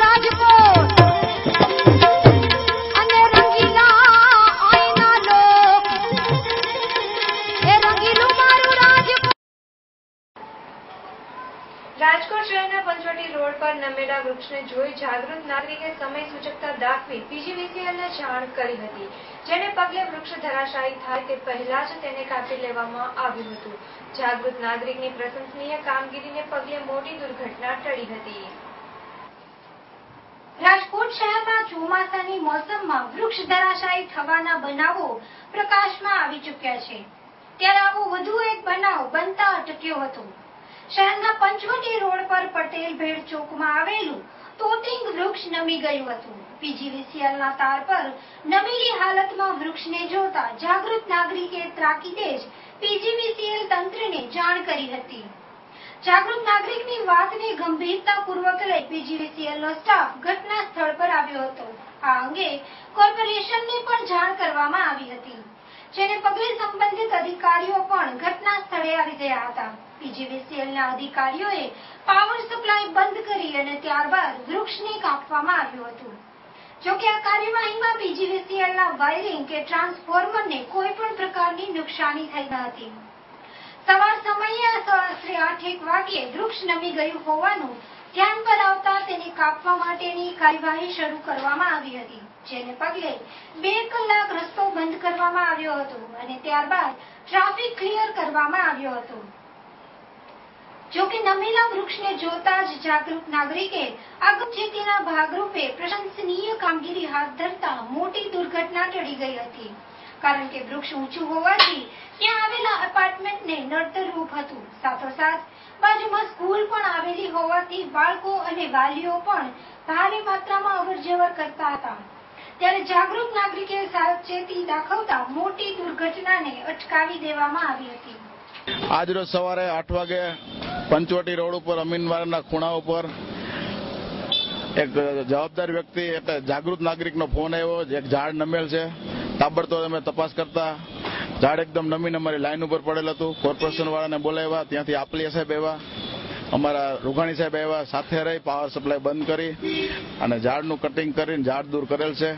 રાજકોટ. શહેરના પંચવટી જાગૃત નાગરિકે સમય સૂચકતા દાખવી પીજીવીસીએલને જાણ કરી હતી. જેને પગલે વૃક્ષ ધરાશાયી થાય તે પહેલા જ તેને કાપી લેવામાં આવ્યું હતું. જાગૃત નાગરિકની પ્રશંસનીય કામગીરીને પગલે મોટી દુર્ઘટના ટળી હતી. રાજકોટ શહેરમાં ચોમાસાની મોસમમાં વૃક્ષ ધરાશાયી થવાના બનાવો પ્રકાશમાં આવી ચૂક્યા છે. ત્યારે આવો વધુ એક બનાવ બનતા અટક્યો હતો. શહેરના પંચવટી રોડ પર પટેલ ભેડ ચોકમાં આવેલું તોતિંગ વૃક્ષ નમી ગયું હતું. પીજીવીસીએલના તાર પર નમેલી હાલતમાં વૃક્ષને જોતા જાગૃત નાગરિકે ત્રાકીદે જ પીજીવીસીએલ તંત્રને જાણ કરી હતી. જાગૃત નાગરિકની વાતને ગંભીરતાપૂર્વક લઈ પીજીવીસીએલનો સ્ટાફ ઘટના સ્થળ પર આવ્યો હતો. આ અંગે કોર્પોરેશનને પણ જાણ કરવામાં આવી હતી, જેને પગલે સંબંધિત અધિકારીઓ પણ ઘટના સ્થળે આવી ગયા હતા. પીજીવીસીએલના અધિકારીઓએ પાવર સપ્લાય બંધ કરી અને ત્યારબાદ વૃક્ષને કાપવામાં આવ્યું હતું. જોકે આ કાર્યવાહીમાં પીજીવીસીએલના વાયરિંગ કે ટ્રાન્સફોર્મરને કોઈ પણ પ્રકારની નુકસાની થઈ ન હતી. સવાર સમયે આશરે આઠ એક વાગ્યે વૃક્ષ નમી ગયું હોવાનું ધ્યાન પર આવતા તેને કાપવા માટેની કાર્યવાહી શરૂ કરવામાં આવી હતી, જેને પગલે બે કલાક રસ્તો બંધ કરવામાં આવ્યો હતો અને ત્યારબાદ ટ્રાફિક ક્લિયર કરવામાં આવ્યો હતો. જોકે નમેલા વૃક્ષને જોતા જ જાગૃત નાગરિકે અગમચેતીના ભાગરૂપે પ્રશંસનીય કામગીરી હાથ ધરતા મોટી દુર્ઘટના ટળી ગઈ હતી. કારણ કે વૃક્ષ ઊંચું હોવાથી ત્યાં આવેલા એપાર્ટમેન્ટને નડતરરૂપ હતું. સાથોસાથ, બાજુમાં સ્કૂલ પણ આવેલી હોવાથી બાળકો અને વાલીઓ પણ ભારે માત્રામાં અવરજવર કરતા હતા. ત્યારે જાગૃત નાગરિકે સાવચેતી દાખવતા મોટી દુર્ઘટનાને અટકાવી દેવામાં આવી હતી. આજરોજ સવારે આઠ વાગે પંચવટી રોડ ઉપર અમીનવારના ખૂણા ઉપર એક જવાબદાર વ્યક્તિ એક જાગૃત નાગરિકનો ફોન આવ્યો. એક ઝાડ નમેલ છે. તાબડતોડ અમે તપાસ કરતા, ઝાડ એકદમ નમીને અમારી લાઈન ઉપર પડેલ હતું. કોર્પોરેશન વાળાને બોલાવ્યા, ત્યાંથી આપલીયા સાહેબ આવ્યા. અમારા રૂઘાણી સાહેબ આવ્યા, સાથે રહી પાવર સપ્લાય બંધ કરી અને ઝાડનું કટિંગ કરીને ઝાડ દૂર કરેલ છે.